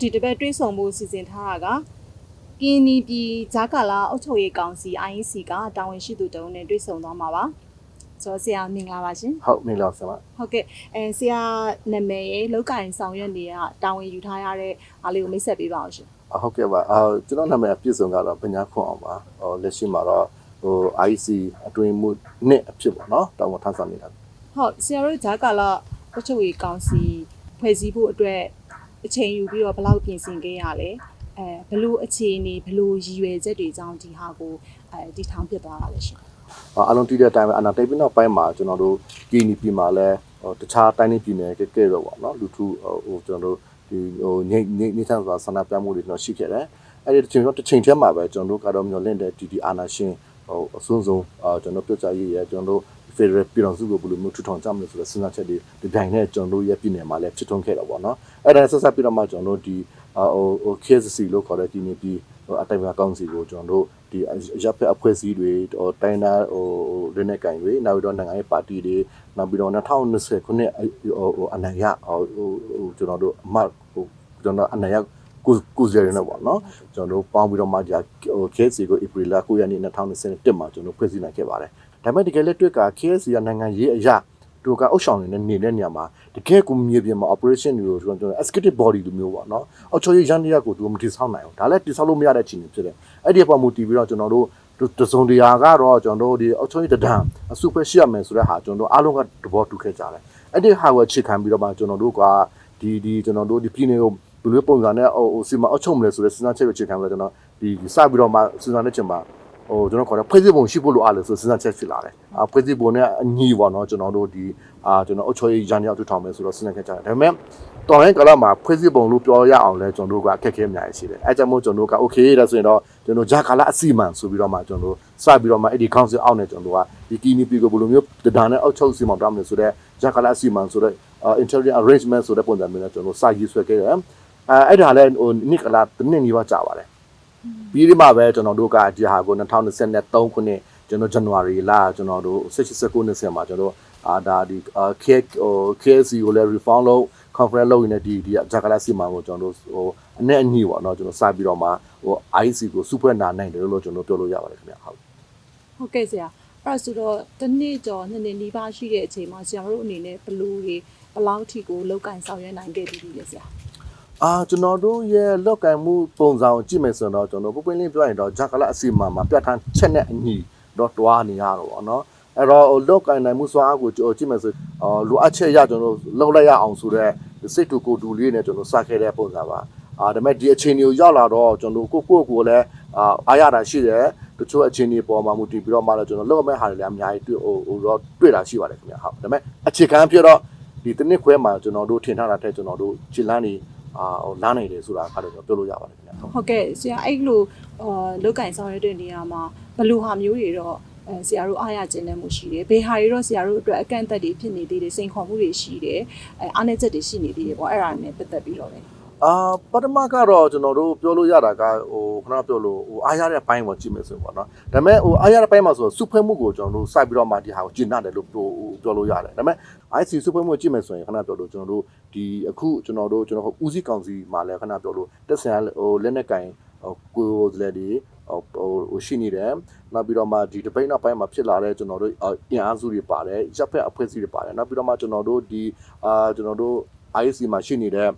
ကျွန်တော်တို့ဒီတစ်ပတ်တွေးဆုံမှုစီစဉ်ထားတာကကင်းနီပြည်ဂျာကာလာအုပ်ချုပ်ရေးကောင်စီ IEC ကတာဝန်ရှိသူတုံးနဲ့တွေးဆုံသွားမှာပါဆိုတော့ဆရာမင်္ဂလာပါရှင်ဟုတ်မင်္ဂလာဆရာမဟုတ်ကဲ့အဲဆရာနာမည်ရေလောက်ကင်ဆောင်ရွက်နေတဲ့တာဝန်ယူထားရတဲ့အားလေးကိုမိတ်ဆက်ပေးပါအောင်ရှင်အဟုတ်ကဲ့ပါအာကျွန်တော်နာမည်အပြည့်စုံကတော့ပညာခွန်အောင်ပါဟိုလက်ရှိမှာတော့ဟို IC အတွင်းမှုနှစ်အဖြစ်ပေါ့နော်တောင်းဝန်ထမ်းဆောင်နေတာဟုတ်ဆရာတို့ဂျာကာလာအုပ်ချုပ်ရေးကောင်စီဖွဲ့စည်းဖို့အတွက် အချိန်ယူပြီးတော့ဘယ်လောက်ပြင်ဆင်ခဲ့ရလဲအဲဘယ်လိုအခြေအနေဘယ်လိုရည်ရွယ်ချက်တွေကြောင့်ဒီဟာကိုအဲဒီထောင်ဖြစ်သွားတာလဲရှင်အာအလုံးတီးတဲ့အတိုင်းပဲအနာတိတ်ပြီးနောက်ပိုင်းမှာကျွန်တော်တို့ကီနီပြည်မှာလည်းဟိုတခြားတိုင်းနေပြည်နယ်ကဲကဲတော့ပေါ့နော်လူထုဟိုကျွန်တော်တို့ဒီဟိုနေနေနေဆန်းစွာဆန္ဒပြမှုတွေကျွန်တော်ရှိခဲ့တယ်အဲ့ဒီတစ်ချိန်တော့တစ်ချိန်တည်းမှာပဲကျွန်တော်တို့ကတော့မျောလင့်တဲ့ဒီဒီအာနာရှင်ဟိုအစွန်းဆုံးအာကျွန်တော်ပြောကြရေးရကျွန်တော်တို့ Federal ပြည်တော်စုကိုဘယ်လိုမျိုးထူထောင်ကြမလဲဆိုတဲ့စဉ်းစားချက်တွေဒီပြိုင်နဲ့ကျွန်တော်တို့ရဲ့ပြည်နယ်မှာလည်းဖြစ်ထွန်းခဲ့တော့ပေါ့နော်အဲ့ဒါဆက်ဆက်ပြီးတော့မှကျွန်တော်တို့ဒီဟိုဟို KSC လို့ခေါ်တဲ့ဒီနေပြည်ဟိုအတိုင်းအကောင်းစီကိုကျွန်တော်တို့ဒီရပ်ဖက်အဖွဲ့အစည်းတွေဟိုတိုင်းသားဟိုရင်းနဲ့ကင်တွေနောက်ပြီးတော့နိုင်ငံရေးပါတီတွေနောက်ပြီးတော့2020ခုနှစ်ဟိုဟိုအနိုင်ရဟိုဟိုကျွန်တော်တို့အမဟိုကျွန်တော်အနိုင်ရကိုကိုစရနေပေါ့နော်ကျွန်တော်တို့ပေါင်းပြီးတော့မှဒီဟို KSC ကို April လ9ရက်နေ့2021မှာကျွန်တော်ဖွဲ့စည်းနိုင်ခဲ့ပါတယ် ဒါပေမဲ့တကယ်လက်တွေ့က KSC ကနိုင်ငံရေးအရာတို့ကအုပ်ဆောင်နေတဲ့နေတဲ့နေရာမှာတကယ်ကိုမြေပြင်မှာ operation တွေကိုကျွန်တော် executive body လိုမျိုးပေါ့နော်အော်ချိုရေးရန်တရားကိုသူမတိဆောက်နိုင်ဘူးဒါလည်းတိဆောက်လို့မရတဲ့အခြေအနေဖြစ်တယ်အဲ့ဒီအပေါ်မူတည်ပြီးတော့ကျွန်တော်တို့တစုံတရာကတော့ကျွန်တော်တို့ဒီအော်ချိုရေးတဒံအစုပဲရှိရမယ်ဆိုတဲ့ဟာကျွန်တော်တို့အားလုံးကသဘောတူခဲ့ကြတယ်အဲ့ဒီဟာကိုအခြေခံပြီးတော့မှကျွန်တော်တို့ကဒီဒီကျွန်တော်တို့ဒီပြည်နယ်ကိုဘယ်လိုပုံစံနဲ့ဟိုစီမအုပ်ချုပ်မလဲဆိုတဲ့စဉ်းစားချက်ကိုအခြေခံပြီးတော့ကျွန်တော်ဒီစပြီးတော့မှစဉ်းစားနေချင်ပါ ဟိုကျွန်တော်ခေါ်တဲ့ဖွဲ့စည်းပုံရှိဖို့လိုအားလို့ဆိုစဉ်းစားချက်ဖြစ်လာတယ်။အာဖွဲ့စည်းပုံနဲ့အညီပေါ့နော်ကျွန်တော်တို့ဒီအာကျွန်တော်အုပ်ချုပ်ရေးရန်ရောက်ထူထောင်မယ်ဆိုတော့စဉ်းစားခဲ့ကြတယ်။ဒါပေမဲ့တော်ရင်ကလာမှာဖွဲ့စည်းပုံလို့ပြောရအောင်လဲကျွန်တော်တို့ကအခက်အခဲအများကြီးရှိတယ်။အဲကြောင့်မို့ကျွန်တော်တို့က okay ဒါဆိုရင်တော့ကျွန်တော်ဂျာကာလာအစီမံဆိုပြီးတော့မှကျွန်တော်တို့စပြီးတော့မှအဲ့ဒီ council အောက်နဲ့ကျွန်တော်တို့ကဒီကီနီပီကိုဘယ်လိုမျိုးတဒါနဲ့အောက်ချုပ်စီမံပြမယ်ဆိုတော့ဂျာကာလာအစီမံဆိုတော့ interior arrangement ဆိုတဲ့ပုံစံမျိုးနဲ့ကျွန်တော်တို့စာရေးဆွဲခဲ့တယ်။အဲအဲ့ဒါလည်းဟိုနိကလာတစ်နှစ်နီးပါးကြာပါတယ်။ ပြီးဒီမှာပဲကျွန်တော်တို့ကဒီဟာကို2023ခုနှစ်ကျွန်တော်ဇန်နဝါရီလကျွန်တော်တို့16 19နှစ်ဆင်မှာကျွန်တော်တို့အာဒါဒီ K ဟို KSC ကိုလည်း reform လုပ် conference လုပ်နေဒီဒီဂျာကာလာစီမှာကိုကျွန်တော်တို့ဟိုအနဲ့အညီပေါ့နော်ကျွန်တော်စပြီးတော့မှဟို IC ကို super နာနိုင်တယ်လို့ကျွန်တော်ပြောလို့ရပါတယ်ခင်ဗျဟုတ်ဟုတ်ကဲ့ဆရာအဲ့ဒါဆိုတော့တစ်နှစ်ကျော်နှစ်နှစ်နီးပါးရှိတဲ့အချိန်မှာဆရာတို့အနေနဲ့ဘလူးတွေဘယ်လောက်ထိကိုလောက်ကင်ဆောင်ရွက်နိုင်ခဲ့ပြီလဲဆရာ အာကျွန်တော်တို့ရဲ့လောက်ကင်မှုပုံစံကိုကြည့်မယ်ဆိုတော့ကျွန်တော်ပုပ်ပင်းလေးပြောရင်တော့ဂျာကာလာအစီအမံမှာပြဋ္ဌာန်းချက်နဲ့အညီတော့တွားနေရတော့ဗောနော်အဲ့တော့လောက်ကင်နိုင်မှုစွမ်းအားကိုကြည့်မယ်ဆိုအော်လိုအပ်ချက်ရကျွန်တော်လောက်လိုက်ရအောင်ဆိုတော့စိတ်တူကိုယ်တူလေးနဲ့ကျွန်တော်စခဲ့တဲ့ပုံစံပါအာဒါပေမဲ့ဒီအချိန်ကြီးရောက်လာတော့ကျွန်တော်ကိုကိုကိုလည်းအာအားရတာရှိတယ်တချို့အချိန်ကြီးပေါ်မှာမူတည်ပြီးတော့မှလည်းကျွန်တော်လောက်မဲ့ဟာတွေလည်းအများကြီးတွေ့ဟိုဟိုတော့တွေ့တာရှိပါတယ်ခင်ဗျဟုတ်ဒါပေမဲ့အခြေခံပြတော့ဒီတစ်နှစ်ခွဲမှာကျွန်တော်တို့ထင်ထားတာတဲ့ကျွန်တော်တို့ခြေလန်းနေ အာဟိုလမ်းနိုင်တယ်ဆိုတာကတော့ပြောလို့ရပါတယ်ခင်ဗျဟုတ်ဟုတ်ကဲ့ဆရာအဲ့လိုအာလောက်ကင်ဆောင်ရွက်တဲ့နေရာမှာဘလူးဟာမျိုးတွေတော့အဲဆရာတို့အားရခြင်းနဲ့မှုရှိတယ်ဘေးဟာတွေတော့ဆရာတို့အတွက်အကန့်အသတ်တွေဖြစ်နေသေးတယ်စိန်ခေါ်မှုတွေရှိတယ်အဲအားနည်းချက်တွေရှိနေသေးတယ်ပေါ့အဲ့ဒါနဲ့ပတ်သက်ပြီးတော့လေ အာပထမကတော့ကျွန်တော်တို့ပြောလို့ရတာကဟိုခဏပြောလို့ဟိုအားရတဲ့ဘိုင်းကိုကြည့်မယ်ဆိုရင်ပေါ့နော်ဒါပေမဲ့ဟိုအားရတဲ့ဘိုင်းမှာဆိုစုဖွဲ့မှုကိုကျွန်တော်တို့စိုက်ပြီးတော့မှဒီဟာကိုကျင့်တယ်လို့ပြောပြောလို့ရတယ်ဒါပေမဲ့ IC စုဖွဲ့မှုကြည့်မယ်ဆိုရင်ခဏပြောလို့ကျွန်တော်တို့ဒီအခုကျွန်တော်တို့ကျွန်တော်ဦးစီးကောင်စီမှာလည်းခဏပြောလို့တက်ဆန်ဟိုလက်နဲ့ကင်ဟိုကိုယ်လည်းဒီဟိုဟိုရှိနေတယ်နောက်ပြီးတော့မှဒီတပိတ်နောက်ပိုင်းမှာဖြစ်လာတဲ့ကျွန်တော်တို့အင်အားစုတွေပါတယ်ရပ်ဖက်အဖွဲ့အစည်းတွေပါတယ်နောက်ပြီးတော့မှကျွန်တော်တို့ဒီအာကျွန်တော်တို့ IC မှာရှိနေတဲ့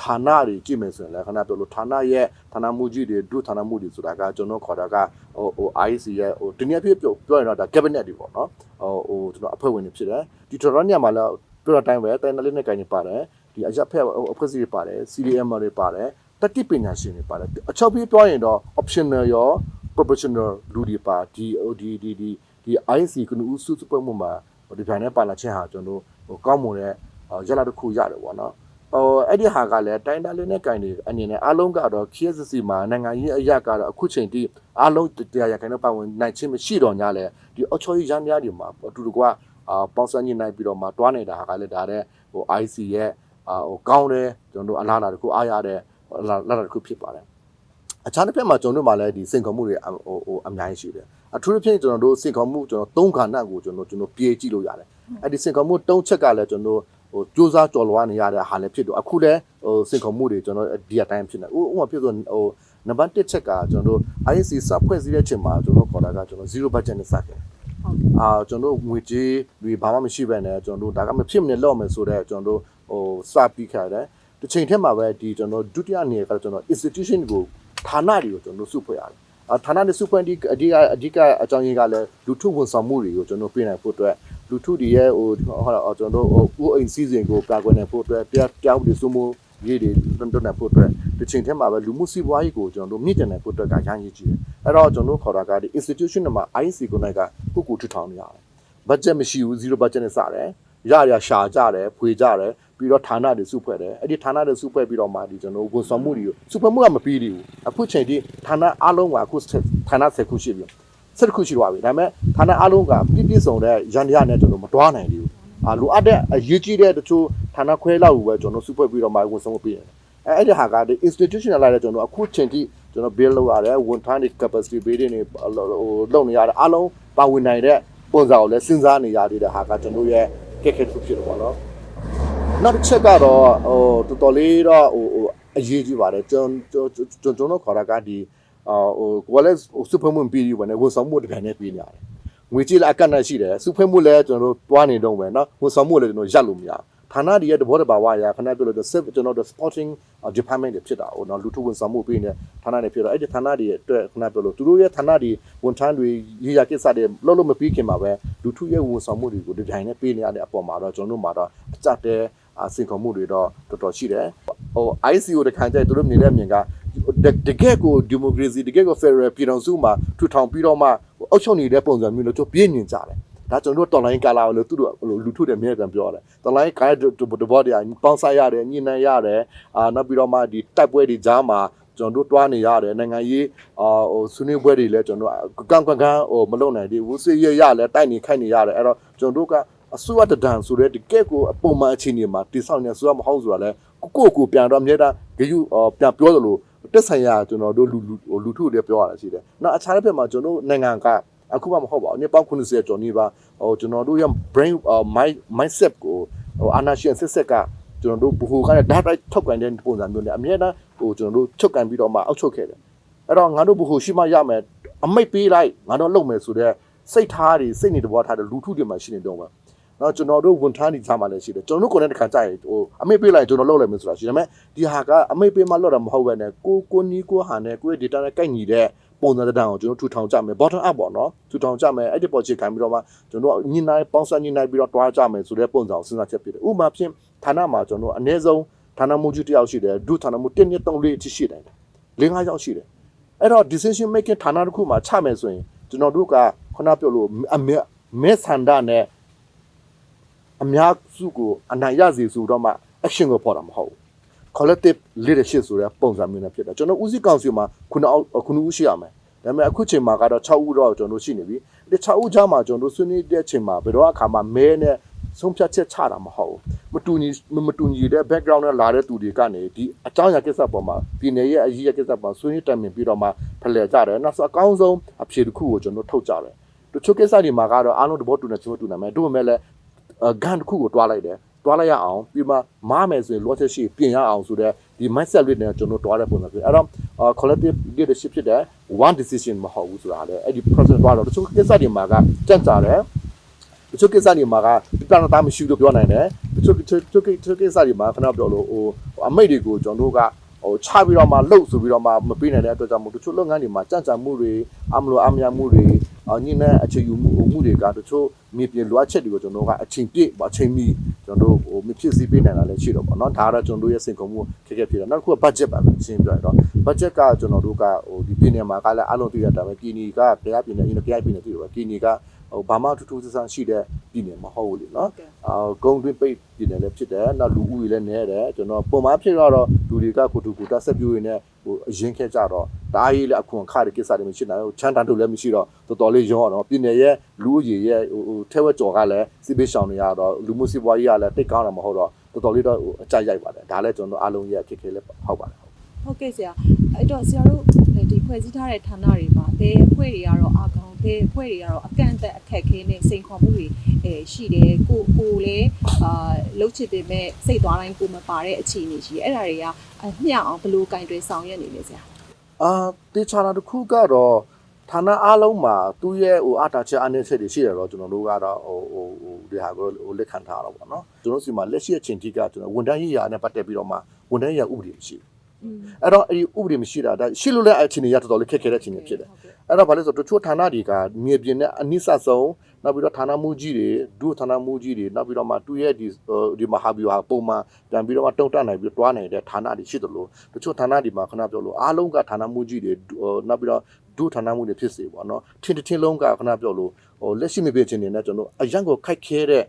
ဌာနတွေကြည့်မယ်ဆိုရင်လည်းခဏပြောလို့ဌာနရဲ့ဌာနမှုကြီးတွေဒုဌာနမှုတွေဆိုတာကကျွန်တော်ခေါ်တာကဟိုဟို IC ရဲ့ဟိုတနည်းပြပြောပြောရင်တော့ဒါ cabinet တွေပေါ့နော်ဟိုဟိုကျွန်တော်အဖွဲ့ဝင်တွေဖြစ်တယ်ဒီ Toronto ညမှာလည်းပြောတဲ့အတိုင်းပဲတိုင်းနယ်လေးနဲ့ကိုင်းနေပါတယ်ဒီအရက်ဖက်အဖွဲ့အစည်းတွေပါတယ် CDM တွေပါတယ်တတိပညာရှင်တွေပါတယ်အချုပ်ပြီးပြောရင်တော့ optional ရော professional လူတွေပါဒီဒီဒီဒီဒီ IC ကနဦးစုစပွဲမှုမှာဒီဘန်နဲ့ပါလာခြင်းဟာကျွန်တော်ဟိုကောင်းမွန်တဲ့ ရလာတစ်ခုရတယ်ပေါ့နော်ဟိုအဲ့ဒီဟာကလည်းတိုင်းတားလေးနဲ့ကင်နေအနေနဲ့အားလုံးကတော့ KSC မှာနိုင်ငံရေးအရာကတော့အခုချိန်ထိအားလုံးတရားရခိုင်တော့ပါဝင်နိုင်ခြင်းမရှိတော့냐လဲဒီအချော်ရန်များတွေမှာအတူတကွာအာပေါင်းစပ်ညှိနှိုင်းပြီးတော့မှတွားနေတာဟာကလည်းဒါတဲ့ဟို IC ရဲ့အာဟိုကောင်းတယ်ကျွန်တော်တို့အလားအလာတစ်ခုအားရတဲ့လာလာတစ်ခုဖြစ်ပါတယ်အခြားတစ်ဖက်မှာကျွန်တော်တို့မှာလည်းဒီစင်ကောမှုတွေဟိုဟိုအများကြီးရှိတယ်အထူးသဖြင့်ကျွန်တော်တို့စင်ကောမှုကျွန်တော်သုံးခါနဲ့ကိုကျွန်တော်ကျွန်တော်ပြေးကြည့်လို့ရတယ်အဲ့ဒီစင်ကောမှုသုံးချက်ကလည်းကျွန်တော် ဟိုစူးစမ်းကြော်လွားနေရတဲ့ဟာလည်းဖြစ်တော့အခုလည်းဟိုစင်ခုံမှုတွေကျွန်တော်ဒီအတိုင်းဖြစ်နေဥဥပမာဖြစ်ဆိုဟိုနံပါတ်1ချက်ကကျွန်တော်တို့ IC စဖွဲ့စည်းတဲ့အချိန်မှာကျွန်တော်ခေါ်တာကကျွန်တော်0 budget နဲ့စခဲ့တယ်ဟုတ်ကဲ့အာကျွန်တော်တို့ငွေကြေးတွေဘာမှမရှိဘဲနဲ့ကျွန်တော်တို့ဒါကမဖြစ်မနေလောက်မယ်ဆိုတော့ကျွန်တော်တို့ဟိုစပြီးခါတယ်တစ်ချိန်ထက်မှာပဲဒီကျွန်တော်ဒုတိယအနေကကျွန်တော် institution ကိုဌာနတွေကိုကျွန်တော်စုဖွဲ့ရတယ်အာဌာနတွေစုဖွဲ့ဒီအဓိကအဓိကအကြောင်းရင်းကလည်းလူထုဝန်ဆောင်မှုတွေကိုကျွန်တော်ပြင်နိုင်ဖို့အတွက် လူထုတွေရဲ့ဟိုဟောကျွန်တော်တို့ဟိုဥအိမ်စီစဉ်ကိုကာကွယ်နိုင်ဖို့အတွက်တရားတရားဥပဒေစိုးမိုးရေးတွေတွန်းတွန်းနိုင်ဖို့အတွက်ဒီချိန်ထက်မှာပဲလူမှုစီးပွားရေးကိုကျွန်တော်တို့မြင့်တင်နိုင်ဖို့အတွက်ကရမ်းရည်ကြီးတယ်အဲ့တော့ကျွန်တော်တို့ခေါ်တာကဒီ institution တွေမှာ IC ကိုနိုင်ကကိုကိုထူထောင်နေရတယ် budget မရှိဘူး0 budget နဲ့စတယ်ရရရှာကြတယ်ဖွေကြတယ်ပြီးတော့ဌာနတွေစုဖွဲ့တယ်အဲ့ဒီဌာနတွေစုဖွဲ့ပြီးတော့မှဒီကျွန်တော်ဝန်ဆောင်မှုတွေကိုစုဖွဲ့မှုကမပြီးသေးဘူးအခုချိန်ထိဌာနအားလုံးကအခုဌာန10ခုရှိပြီ 10ခုရှိသွားပြီဒါပေမဲ့ဌာနအားလုံးကပြည့်ပြည့်စုံတဲ့ရန်တရားနဲ့ကျွန်တော်မတွားနိုင်သေးဘူးအာလိုအပ်တဲ့အရေးကြီးတဲ့တချို့ဌာနခွဲလောက်ကိုပဲကျွန်တော်စုဖွဲ့ပြီးတော့မှဝန်ဆောင်မှုပေးရတယ်အဲအဲ့ဒီဟာကဒီ institutional လိုက်တဲ့ကျွန်တော်အခုချိန်ထိကျွန်တော် build လုပ်ရတယ်ဝန်ထမ်းတွေ capacity building တွေဟိုလုပ်နေရတယ်အားလုံးပါဝင်နိုင်တဲ့ပုံစံကိုလည်းစဉ်းစားနေရသေးတဲ့ဟာကကျွန်တော်ရဲ့ကက်ခက်တစ်ခုဖြစ်တော့ဗောနော်နောက်တစ်ချက်ကတော့ဟိုတော်တော်လေးတော့ဟိုဟိုအရေးကြီးပါတယ်ကျွန်တော်ကျွန်တော်တို့ခေါ်တာကဒီ အာဟိုကိုကလည်းစုဖွဲ့မှုပြီးပြီပေါ့နော်ဝန်ဆောင်မှုတစ်ပြန်နဲ့ပြီးနေရတယ်ငွေကြေးလည်းအကန့်အသတ်ရှိတယ်စုဖွဲ့မှုလည်းကျွန်တော်တို့တွားနေတော့ပဲနော်ဝန်ဆောင်မှုလည်းကျွန်တော်ရပ်လို့မရဌာနတည်းရဲ့သဘောတဘာဝအရခဏပြောလို့ကျွန်တော်တို့ sporting department တွေဖြစ်တာဟိုနော်လူထုဝန်ဆောင်မှုပြီးနေဌာနတွေဖြစ်တော့အဲ့ဒီဌာနတွေရဲ့အတွက်ခဏပြောလို့သူတို့ရဲ့ဌာနတွေဝန်ထမ်းတွေရေးရကိစ္စတွေလောက်လို့မပြီးခင်မှာပဲလူထုရဲ့ဝန်ဆောင်မှုတွေကိုဒီတိုင်းနဲ့ပေးနေရတဲ့အပေါ်မှာတော့ကျွန်တော်တို့မှာတော့အကြတဲ့အစင်ခုံမှုတွေတော့တော်တော်ရှိတယ်ဟို ICO တခါကျရင်သူတို့မြင်တဲ့အမြင်က တကယ်ကိုဒီမိုကရေစီတကယ်ကို federal ပြည်တော်စုမှာထူထောင်ပြီးတော့မှအုပ်ချုပ်နေတဲ့ပုံစံမျိုးလို့သူပြင်းမြင်ကြတယ်ဒါကျွန်တော်တို့တော်လိုင်းကာလာလို့သူတို့လူထုတွေမြဲတမ်းပြောတယ်တော်လိုင်းကားတဘောတွေပေါင်းစားရတယ်ညှိနှိုင်းရတယ်အာနောက်ပြီးတော့မှဒီတိုက်ပွဲတွေကြားမှာကျွန်တော်တို့တွားနေရတယ်နိုင်ငံရေးအာဟိုဆွေးနွေးပွဲတွေလည်းကျွန်တော်တို့ကန့်ကွက်ကန်းဟိုမလုပ်နိုင်သေးဘူးစစ်ရရလည်းတိုက်နေခိုက်နေရတယ်အဲ့တော့ကျွန်တော်တို့ကအစိုးရတဒံဆိုတဲ့တကယ့်ကိုအပုံမှန်အခြေအနေမှာတိဆောက်နေဆိုရမဟုတ်ဆိုတာလဲကိုကိုကိုပြန်တော့အမြဲတမ်းဂယုပြန်ပြောသလို တက်ဆိုင်ရာကျွန်တော်တို့လူလူလူထုတွေပြောရတာရှိတယ်။နောက်အခြားတစ်ဖက်မှာကျွန်တော်တို့နိုင်ငံကအခုမှမဟုတ်ပါဘူး။နှစ်ပေါင်း90ကျော်နေပါဟိုကျွန်တော်တို့ရဲ့ brain mind mindset ကိုဟို anasion စစ်ဆက်ကကျွန်တော်တို့ဘ ਹੁ ကလည်း data ထုတ်ကန်တဲ့ပုံစံမျိုးနဲ့အမြဲတမ်းဟိုကျွန်တော်တို့ချုပ်ကန်ပြီးတော့မှအောက်ချုပ်ခဲ့တယ်။အဲ့တော့ငါတို့ဘ ਹੁ ရှိမှရမယ်အမိတ်ပေးလိုက်ငါတို့လုပ်မယ်ဆိုတော့စိတ်ထားတွေစိတ်နေတဘောထားတဲ့လူထုတွေမှာရှိနေတော့မှာ နော်ကျွန်တော်တို့ဝန်ထမ်းတွေကြားမှာလည်းရှိတယ်ကျွန်တော်တို့ကိုယ်နဲ့တခါကြာရင်ဟိုအမိတ်ပေးလိုက်ကျွန်တော်လုပ်လိုက်မယ်ဆိုတာရှိတယ်ဒါပေမဲ့ဒီဟာကအမိတ်ပေးမှလုပ်တာမဟုတ်ပဲねကိုကိုနီးကိုဟာနဲ့ကိုယ့်ရဲ့ data နဲ့ကိုက်ညီတဲ့ပုံစံတစ်တောင်ကိုကျွန်တော်ထူထောင်ကြမယ် bottom up ပေါ့နော်ထူထောင်ကြမယ်အဲ့ဒီပေါ်ချေခံပြီးတော့မှကျွန်တော်ညှိနှိုင်းပေါင်းစပ်ညှိနှိုင်းပြီးတော့တွားကြမယ်ဆိုတဲ့ပုံစံကိုစဉ်းစားချက်ဖြစ်တယ်ဥပမာဖြင့်ဌာနမှာကျွန်တော်အနည်းဆုံးဌာနမှုကြီးတစ်ယောက်ရှိတယ်ဒုဌာနမှု1 2 3 4အထိရှိတယ်၄၅ယောက်ရှိတယ်အဲ့တော့ decision making ဌာနတစ်ခုမှာချမယ်ဆိုရင်ကျွန်တော်တို့ကခုနပြောလို့အမေမဲဆန္ဒနဲ့ အများစုကိုအနိုင်ရစေဆိုတော့မှ action ကိုပေါ်တာမဟုတ်ဘူး collective leadership ဆိုတဲ့ပုံစံမျိုးနဲ့ဖြစ်တယ်ကျွန်တော်ဦးစီးကောင်စီမှာခုနခုနဦးရှိရမယ်ဒါပေမဲ့အခုချိန်မှာကတော့6ဦးတော့ကျွန်တော်ရှိနေပြီဒီ6ဦးကြားမှာကျွန်တော်ဆွေးနွေးတဲ့ချိန်မှာဘယ်တော့အခါမှမဲနဲ့ဆုံးဖြတ်ချက်ချတာမဟုတ်ဘူးမတူညီမတူညီတဲ့ background နဲ့လာတဲ့သူတွေကနေဒီအကြောင်းအရာကိစ္စပေါ်မှာပြည်နယ်ရဲ့အရေးအကိစ္စပေါ်ဆွေးနွေးတိုင်ပင်ပြီးတော့မှဖလှယ်ကြတယ်နောက်ဆိုအကောင်းဆုံးအဖြေတစ်ခုကိုကျွန်တော်ထုတ်ကြတယ်တချို့ကိစ္စတွေမှာကတော့အားလုံးတဘောတူနေချင်းတူနေမယ်တို့ပေမဲ့လည်း ဂန်တစ်ခုကိုတွားလိုက်တယ်တွားလိုက်ရအောင်ပြီးမှမားမယ်ဆိုရင် loss ရှိပြင်ရအောင်ဆိုတော့ဒီ mindset လေးနဲ့ကျွန်တော်တွားတဲ့ပုံစံဖြစ်အဲ့တော့ collective leadership ဖြစ်တဲ့ one decision မဟုတ်ဘူးဆိုတာလေအဲ့ဒီ process တွားတော့တချို့ကိစ္စတွေမှာကကြန့်ကြာတယ်တချို့ကိစ္စတွေမှာကပြဿနာမရှိလို့ပြောနိုင်တယ်တချို့တချို့တချို့ကိစ္စတွေမှာခဏပြောလို့ဟိုအမိတ်တွေကိုကျွန်တော်တို့ကဟိုချပြီးတော့မှလှုပ်ဆိုပြီးတော့မှမပေးနိုင်တဲ့အတွက်ကြောင့်မို့တချို့လုပ်ငန်းတွေမှာကြန့်ကြာမှုတွေအမလို့အမရမှုတွေ ညင်းတဲ့အခြေယူမှုမှုတွေကတချို့မြေပြင်လိုအပ်ချက်တွေကိုကျွန်တော်ကအချိန်ပြည့်အချိန်မီကျွန်တော်တို့ဟိုမဖြစ်စီပေးနိုင်တာလည်းရှိတော့ပေါ့နော်ဒါကတော့ကျွန်တော်တို့ရဲ့စင်ကုန်မှုခက်ခဲဖြစ်တယ်နောက်တစ်ခုက budget ပါပဲရှင်းပြရတော့ budget ကကျွန်တော်တို့ကဟိုဒီပြည်နယ်မှာကလည်းအလုံးသိရတာပဲကီနီကတရားပြည်နယ်အင်းတရားပြည်နယ်သိတယ်ပဲကီနီကဟိုဘာမှထူးထူးဆန်းဆန်းရှိတဲ့ပြည်နယ်မဟုတ်ဘူးလေနော်အာဂုံတွင်းပိတ်ပြည်နယ်လည်းဖြစ်တယ်နောက်လူဦးရေလည်းနည်းတယ်ကျွန်တော်ပုံမှန်ဖြစ်တော့လူတွေကကိုတူကူတာဆက်ပြိုးရင်းနဲ့ ဟိုအရင်ခဲ့ကြတော့ဒါကြီးလည်းအခုခါတဲ့ကိစ္စတွေမရှိနိုင်ဘူးချမ်းတန်တို့လည်းမရှိတော့တော်တော်လေးရောတော့ပြည်နယ်ရဲ့လူဦးရေရဲ့ဟိုထဲဝက်ကြော်ကလည်းစစ်ပေးရှောင်နေရတော့လူမှုစီးပွားရေးကလည်းတိတ်ကောင်းတာမဟုတ်တော့တော်တော်လေးတော့အကြိုက်ရိုက်ပါတယ်ဒါလည်းကျွန်တော်အားလုံးရဲ့အခက်အခဲလည်းဟုတ်ပါတယ်ဟုတ်ကဲ့ဆရာအဲ့တော့ဆရာတို့ ဒီဖွဲ့စည်းထားတဲ့ဌာနတွေမှာဘယ်အဖွဲ့တွေကတော့အာကောင်ဘယ်အဖွဲ့တွေကတော့အကန့်အသတ်အခက်ခဲနဲ့စိန်ခေါ်မှုတွေအဲရှိတယ်ကိုကိုလည်းအာလှုပ်ချစ်ပေမဲ့စိတ်သွားတိုင်းကိုမပါတဲ့အခြေအနေရှိတယ်အဲ့ဒါတွေကအဲမျှအောင်ဘယ်လိုကင်တွေဆောင်ရွက်နေလဲဆရာအာတေချာနာတစ်ခုကတော့ဌာနအားလုံးမှာသူ့ရဲ့ဟိုအတားချက်အနေချက်တွေရှိတယ်တော့ကျွန်တော်တို့ကတော့ဟိုဟိုဟိုဒီဟာကိုဟိုလက်ခံထားတော့ပေါ့နော်ကျွန်တော်စီမှာလက်ရှိအချိန်ထိကကျွန်တော်ဝန်ထမ်းရေးရာနဲ့ပတ်သက်ပြီးတော့မှဝန်ထမ်းရေးရာဥပဒေမရှိဘူး အဲ့တော့အဲ့ဒီဥပဒေမရှိတာဒါရှိလို့လည်းအချိန်တွေရတော်တော်လေးခက်ခဲတဲ့အချိန်တွေဖြစ်တယ်အဲ့တော့ဗာလဲဆိုတချို့ဌာနတွေကမြေပြင်နဲ့အနည်းဆက်ဆုံးနောက်ပြီးတော့ဌာနမှုကြီးတွေဒုဌာနမှုကြီးတွေနောက်ပြီးတော့မှသူ့ရဲ့ဒီဒီမဟာဗျူဟာပုံမှန်တန်ပြီးတော့မှတုံတက်နိုင်ပြီးတွားနိုင်တဲ့ဌာနတွေရှိသလိုတချို့ဌာနတွေမှာခဏပြောလို့အားလုံးကဌာနမှုကြီးတွေနောက်ပြီးတော့ဒုဌာနမှုတွေဖြစ်စေပေါ့နော်ထင်ထင်လုံးကခဏပြောလို့ဟိုလက်ရှိမပြချင်းနေနဲ့ကျွန်တော်အရန်ကိုခိုက်ခဲတဲ့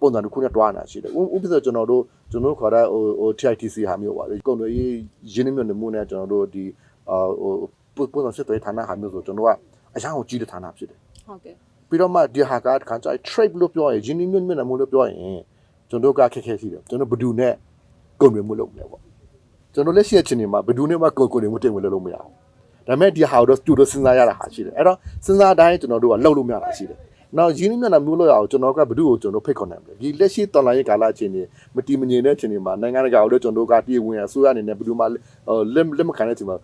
ပုံစံတစ်ခုနဲ့တွားနေတာရှိတယ်ဥပမာကျွန်တော်တို့ကျွန်တော်ခေါ်တဲ့ဟိုဟို TITC ဟာမျိုးပါလေကုန်တွေရင်းနှီးမြှုပ်နှံမှုနဲ့ကျွန်တော်တို့ဒီဟိုပုံစံစစ်တွေဌာနဟာမျိုးဆိုကျွန်တော်ကအရန်ကိုကြီးတဲ့ဌာနဖြစ်တယ်ဟုတ်ကဲ့ပြီးတော့မှဒီဟာကတခါကျ trade လို့ပြောရင်ရင်းနှီးမြှုပ်နှံမှုလို့ပြောရင်ကျွန်တော်ကခက်ခဲရှိတယ်ကျွန်တော်ဘဒူနဲ့ကုန်တွေမှုလုပ်မယ်ပေါ့ကျွန်တော်လက်ရှိအချိန်ဒီမှာဘဒူနဲ့မှကုန်ကုန်တွေမှုတင်ဝင်လို့မရဘူးဒါပေမဲ့ဒီဟာတော့စတူတော့စဉ်းစားရတာဟာရှိတယ်အဲ့တော့စဉ်းစားတိုင်းကျွန်တော်တို့ကလှုပ်လို့မရတာရှိတယ် နောက်ရင်းနှီးမြှုပ်နှံမှုလို့ရအောင်ကျွန်တော်ကဘဒူကိုကျွန်တော်ဖိတ်ခေါ်နိုင်တယ်ဒီလက်ရှိတော်လိုင်းရေးကာလအချိန်ဒီမတီမငြိမ်တဲ့အချိန်ဒီမှာနိုင်ငံတကာကိုလည်းကျွန်တော်တို့ကတည်ဝင်အစိုးရအနေနဲ့ဘဒူမှလက်လက်မခံတဲ့အချိန်မှာ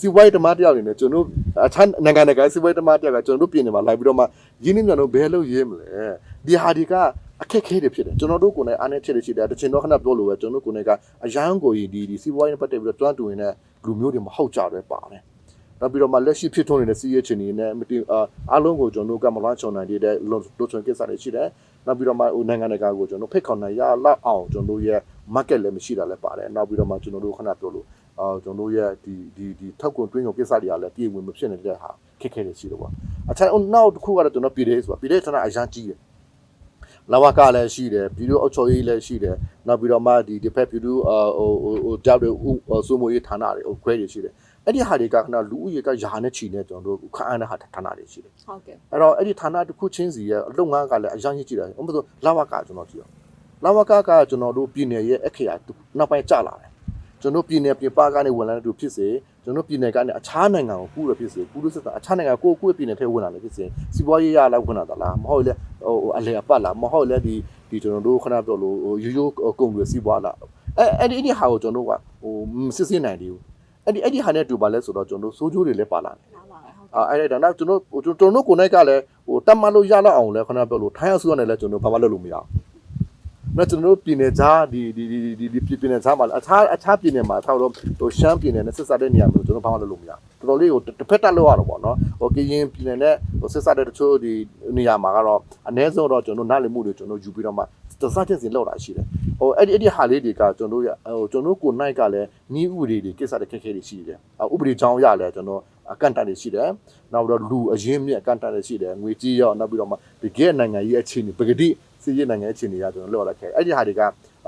စီဝိုင်းတမတယောက်အနေနဲ့ကျွန်တော်အခြားနိုင်ငံတကာစီဝိုင်းတမတယောက်ကကျွန်တော်တို့ပြည်နေမှာလိုက်ပြီးတော့မှရင်းနှီးမြှုပ်နှံဘယ်လို့ရေးမလဲဒီဟာဒီကအခက်ခဲတွေဖြစ်တယ်ကျွန်တော်တို့ကိုယ်နဲ့အားနဲ့ချက်တွေရှိတယ်တချင်တော့ခဏပြောလို့ပဲကျွန်တော်တို့ကိုယ်နဲ့ကအရန်ကိုဒီဒီစီဝိုင်းနဲ့ပတ်သက်ပြီးတော့ကျွမ်းတူရင်လည်းလူမျိုးတွေမဟုတ်ကြတယ်ပါတယ် နောက်ပြီးတော့မှလက်ရှိဖြစ်ထွန်းနေတဲ့စီးရဲချင်နေနဲ့မတင်အားလုံးကိုကျွန်တော်တို့ကမလွှမ်းချော်နိုင်တဲ့လုံချွန်ကိစ္စတွေရှိတယ်နောက်ပြီးတော့မှဟိုနိုင်ငံတကာကိုကျွန်တော်ဖိတ်ခေါ်နိုင်ရလောက်အောင်ကျွန်တော်တို့ရဲ့ market လည်းမရှိတာလည်းပါတယ်နောက်ပြီးတော့မှကျွန်တော်တို့ခဏပြောလို့အာကျွန်တော်တို့ရဲ့ဒီဒီဒီထောက်ကွန်တွင်းကုန်ကိစ္စတွေကလည်းပြည်ဝင်မဖြစ်နေတဲ့ဟာခက်ခဲနေရှိတော့ပေါ့အခြားနောက်တစ်ခုကတော့ကျွန်တော်ပြည်တယ်ဆိုတာပြည်တယ်ဌာနအရန်ကြီးတယ်လဝကလည်းရှိတယ်ပြည်သူ့အုပ်ချုပ်ရေးလည်းရှိတယ်နောက်ပြီးတော့မှဒီဒီဖက်ပြည်သူ့ဟိုဟိုဟိုတောက်တွေစိုးမိုးရေးဌာနတွေဟိုခွဲတွေရှိတယ် အဲ့ဒီဟာတွေကခဏလူဦးရေကယာနဲ့ချီနေကျွန်တော်တို့ခန့်အပ်တဲ့ဟာဌာနတွေရှိတယ်ဟုတ်ကဲ့အဲ့တော့အဲ့ဒီဌာနတစ်ခုချင်းစီရဲ့အလုပ်ငန်းကလည်းအရင်ကြီးကြည့်တယ်ဥပမာဆိုလဝကကျွန်တော်ကြည့်အောင်လဝကကကျွန်တော်တို့ပြည်နယ်ရဲ့အခရာနောက်ပိုင်းကျလာတယ်ကျွန်တော်ပြည်နယ်ပြင်ပကနေဝင်လာတဲ့သူဖြစ်စေကျွန်တော်ပြည်နယ်ကနေအခြားနိုင်ငံကိုကူးရဖြစ်စေကူးလို့စစ်တာအခြားနိုင်ငံကိုကိုယ့်ပြည်နယ်ထဲဝင်လာတယ်ဖြစ်စေစီးပွားရေးရလာဝင်လာတာလားမဟုတ်လေဟိုအလဲအပတ်လားမဟုတ်လေဒီဒီကျွန်တော်တို့ခဏပြောလို့ရိုးရိုးကုန်တွေစီးပွားလားအဲအဲ့ဒီအဲ့ဒီဟာကိုကျွန်တော်တို့ကဟိုမစစ်စစ်နိုင်သေးဘူး အဲ့ဒီအဲ့ဒီဟာနဲ့တူပါလဲဆိုတော့ကျွန်တော်တို့စိုးကျိုးတွေလည်းပါလာတယ်ဟုတ်ပါဟုတ်အာအဲ့ဒါနောက်ကျွန်တော်ကျွန်တော်တို့ကိုယ်နဲ့ကလည်းဟိုတတ်မှတ်လို့ရလောက်အောင်လဲခဏပြောလို့ထိုင်းအောင်စုရနေလဲကျွန်တော်ဘာမှလုပ်လို့မရဘူး။နောက်ကျွန်တော်တို့ပြည်နယ်သားဒီဒီဒီဒီဒီပြည်နယ်သားမှာအခြားအခြားပြည်နယ်မှာထောက်တော့ဟိုရှမ်းပြည်နယ်နဲ့ဆက်ဆက်တဲ့နေရာမျိုးကျွန်တော်ဘာမှလုပ်လို့မရဘူး။တော်တော်လေးကိုတစ်ဖက်တက်လို့ရတော့ပေါ့နော်။ဟိုကရင်ပြည်နယ်နဲ့ဟိုဆက်ဆက်တဲ့တချို့ဒီနေရာမှာကတော့အ ਨੇ ဆုံးတော့ကျွန်တော်နားလည်မှုတွေကျွန်တော်ယူပြီးတော့မှတစားချင်းစီလောက်တာရှိတယ်။ ဟိုအဲ့ဒီအဲ့ဒီဟာလေးတွေကကျွန်တော်တို့ရဟိုကျွန်တော်ကိုနိုင်ကလည်းနီးဥပဒေတွေကိစ္စတွေခက်ခဲတွေရှိတယ်။ဥပဒေကြောင်းရလဲကျွန်တော်အကန့်အသတ်တွေရှိတယ်။နောက်ပြီးတော့လူအရင်းမြစ်အကန့်အသတ်တွေရှိတယ်။ငွေကြီးရောနောက်ပြီးတော့မှတကယ်နိုင်ငံရေးအခြေအနေပကတိစီးရေးနိုင်ငံရေးအခြေအနေရကျွန်တော်လောက်လာခဲ့။အဲ့ဒီဟာတွေက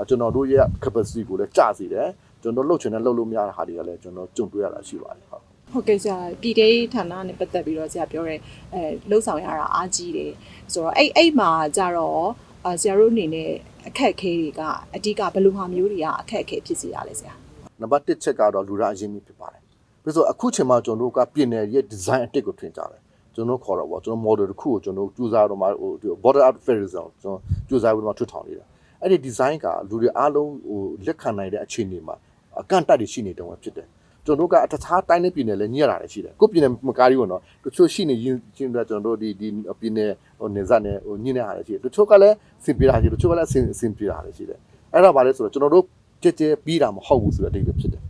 ကျွန်တော်တို့ရဲ့ capacity ကိုလည်းကျစေတယ်။ကျွန်တော်လှုပ်ချင်တဲ့လှုပ်လို့မရတဲ့ဟာတွေကလည်းကျွန်တော်ကြုံတွေ့ရတာရှိပါတယ်ဟုတ်ဟုတ်ကဲ့ဆရာပြည်တေးဌာနနဲ့ပတ်သက်ပြီးတော့ဆရာပြောရဲအဲလှုပ်ဆောင်ရတာအားကြီးတယ်ဆိုတော့အဲ့အဲ့မှာကြတော့အာဆရာတို့အနေနဲ့ အခက်အခဲတွေကအဓိကဘယ်လိုဟာမျိုးတွေကအခက်အခဲဖြစ်စေရလဲဆရာနံပါတ်1ချက်ကတော့လူသားအရင်းမြစ်ဖြစ်ပါတယ်ပြီးဆိုအခုချိန်မှာကျွန်တော်တို့ကပြင်နယ်ရဲ့ design အတစ်ကိုထွင်ကြတယ်ကျွန်တော်ခေါ်တော့ဗောကျွန်တော် model တစ်ခုကိုကျွန်တော်ကြိုးစားတော့မှဟိုဒီ border out federalism ကျွန်တော်ကြိုးစားပြီးတော့ထွတ်ထောင်နေတာအဲ့ဒီ design ကလူတွေအားလုံးဟိုလက်ခံနိုင်တဲ့အခြေအနေမှာအကန့်အသတ်တွေရှိနေတုံးပဲဖြစ်တယ် ကျွန်တော်တို့ကတခြားတိုင်းနဲ့ပြည်နယ်လည်းညှက်လာတယ်ရှိတယ်ကိုပြည်နယ်မကားရီဘူးနော်တချို့ရှိနေရင်ချင်းတော့ကျွန်တော်တို့ဒီဒီပြည်နယ်ဟိုနေစနဲ့ဟိုညှက်နေတာလည်းရှိတယ်တချို့ကလည်းစင်ပြေတာရှိတယ်တချို့ကလည်းစင်စင်ပြေတာလည်းရှိတယ်အဲ့ဒါဘာလဲဆိုတော့ကျွန်တော်တို့ကြဲကြဲပြီးတာမဟုတ်ဘူးဆိုတဲ့အဓိပ္ပာယ်ဖြစ်တယ်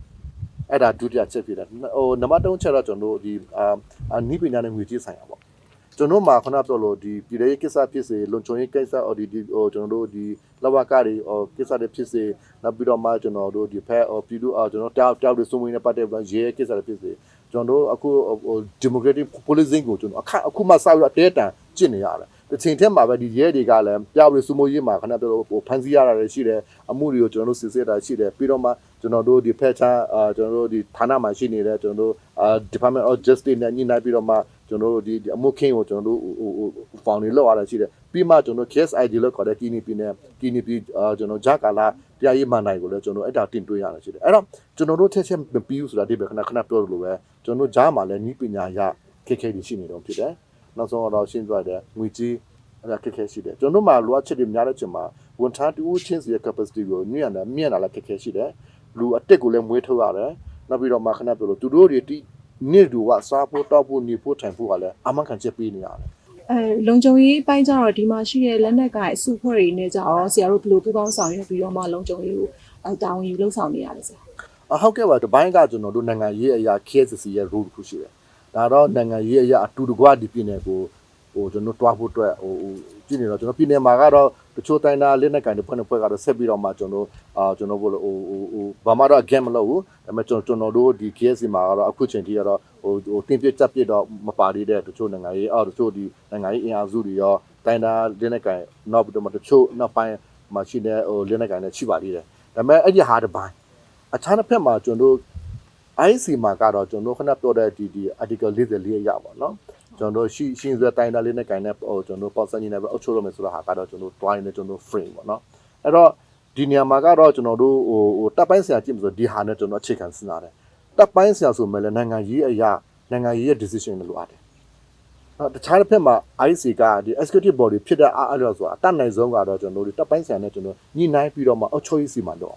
အဲ့ဒါဒုတိယချက်ဖြစ်တယ်ဟိုနံပါတ်3ချက်တော့ကျွန်တော်တို့ဒီအာနိပညာနဲ့ငွေကြေးဆိုင်ရာပေါ့ ကျွန်တော်မှာခုနပြောလို့ဒီပြည်ရေးကိစ္စဖြစ်စေလွန်ချုံရေးကိစ္စဟိုဒီဒီဟိုကျွန်တော်တို့ဒီလဝကတွေဟိုကိစ္စတွေဖြစ်စေနောက်ပြီးတော့မှကျွန်တော်တို့ဒီဖက်ဟိုပြည်သူအာကျွန်တော်တောက်တောက်တွေစုံမင်းနဲ့ပတ်သက်ပြီးရဲကိစ္စတွေဖြစ်စေကျွန်တော်တို့အခုဟို democratic policing ကိုကျွန်တော်အခအခုမှစပြီးတော့အတဲတန်ကျင့်နေရတယ်တစ်ချိန်တည်းမှာပဲဒီရဲတွေကလည်းပြောက်ပြီးစုမိုးရေးမှာခဏပြောလို့ဟိုဖန်စီရတာတွေရှိတယ်အမှုတွေကိုကျွန်တော်တို့စစ်ဆေးတာရှိတယ်ပြီးတော့မှကျွန်တော်တို့ဒီဖက်ချာအာကျွန်တော်တို့ဒီဌာနမှာရှိနေတဲ့ကျွန်တော်တို့အာ Department of Justice နဲ့ညှိနှိုင်းပြီးတော့မှ ကျွန်တော်တို့ဒီအမှုခင်းကိုကျွန်တော်တို့ဟိုဟိုဖောင်နေလောက်ရတာရှိတယ်ပြီးမှကျွန်တော် case ID လို့ခေါ်တဲ့ kini ပြည်နယ် kini ပြည်အာကျွန်တော်ဂျာကာလာတရားရေးမှန်နိုင်ကိုလည်းကျွန်တော်အဲ့ဒါတင်သွင်းရတာရှိတယ်အဲ့တော့ကျွန်တော်တို့ချက်ချက်မပြီးဘူးဆိုတာဒီပဲခဏခဏပြောလို့ပဲကျွန်တော်ဂျာမှာလည်းဤပညာရခက်ခဲတွေရှိနေတော့ဖြစ်တယ်နောက်ဆုံးတော့ရှင်းပြတယ်ငွေကြီးအဲ့ဒါခက်ခဲရှိတယ်ကျွန်တော်တို့မှာလိုအပ်ချက်တွေများတဲ့ချိန်မှာဝန်ထမ်းတူးချင်းစီရဲ့ capacity ကိုညှိရတာမြင့်တာလည်းခက်ခဲရှိတယ်လူအတက်ကိုလည်းမွေးထုတ်ရတယ်နောက်ပြီးတော့မှခဏပြောလို့သူတို့တွေတိ နေ့တူကစားဖို့တောက်ဖို့နေဖို့ထိုင်ဖို့ကလည်းအမှန်ကန်ချက်ပေးနေရတယ်အဲလုံခြုံရေးပိုင်းကျတော့ဒီမှာရှိတဲ့လက်နက်ကိုင်အစုဖွဲ့တွေနဲ့ကြတော့ဆရာတို့ဘယ်လိုပူးပေါင်းဆောင်ရွက်ပြီးတော့မှလုံခြုံရေးကိုအဲတာဝန်ယူလှုပ်ဆောင်နေရလဲဆရာအဟုတ်ကဲ့ပါဒီဘိုင်းကကျွန်တော်တို့နိုင်ငံရေးအရာ KSC ရဲ့ rule တစ်ခုရှိတယ်ဒါတော့နိုင်ငံရေးအရာအတူတကွဒီပြည်နယ်ကို ဟိုကျွန်တော်တွားဖို့အတွက်ဟိုဟိုကြည့်နေတော့ကျွန်တော်ပြည်နယ်မှာကတော့တချို့တိုင်းသားလက်နက်ကိုင်တွေဖွဲ့နေဖွဲ့ကတော့ဆက်ပြီးတော့မှကျွန်တော်အာကျွန်တော်ဘို့လို့ဟိုဟိုဟိုဘာမှတော့ game မလုပ်ဘူးဒါပေမဲ့ကျွန်တော်ကျွန်တော်တို့ဒီ KSC မှာကတော့အခုချိန်ထိကတော့ဟိုဟိုတင်ပြချက်ပြတော့မပါသေးတဲ့တချို့နိုင်ငံရေးအော်တချို့ဒီနိုင်ငံရေးအင်အားစုတွေရောတိုင်းသားလက်နက်ကိုင်နောက်ပြီးတော့မှတချို့နောက်ပိုင်းမှာရှိတဲ့ဟိုလက်နက်ကိုင်တွေရှိပါသေးတယ်ဒါပေမဲ့အဲ့ဒီဟာတစ်ပိုင်းအခြားတစ်ဖက်မှာကျွန်တော်တို့ IC မှာကတော့ကျွန်တော်ခဏပြောတဲ့ဒီဒီ article 44အရပါတော့ ကျွန်တော်တို့ရှိရှင်းစွဲတိုင်းသားလေးနဲ့ကိုင်တဲ့ဟိုကျွန်တော်ပေါ့စံနေနဲ့ပဲအုပ်ချုပ်ရမယ်ဆိုတာဟာကတော့ကျွန်တော်တွိုင်းနေကျွန်တော် frame ပေါ့နော်အဲ့တော့ဒီနေရာမှာကတော့ကျွန်တော်တို့ဟိုဟိုတပ်ပိုင်းဆရာကြည့်မဆိုဒီဟာနဲ့ကျွန်တော်အခြေခံစဉ်းစားတယ်တပ်ပိုင်းဆရာဆိုမဲ့လည်းနိုင်ငံရေးအရာနိုင်ငံရေးရဲ့ decision တွေလိုအပ်တယ်နော်တခြားတစ်ဖက်မှာ IC ကဒီ executive body ဖြစ်တဲ့အားအဲ့လိုဆိုတာအတတ်နိုင်ဆုံးကတော့ကျွန်တော်တို့တပ်ပိုင်းဆရာနဲ့ကျွန်တော်ညှိနှိုင်းပြီးတော့မှအုပ်ချုပ်ရေးစီမံတော့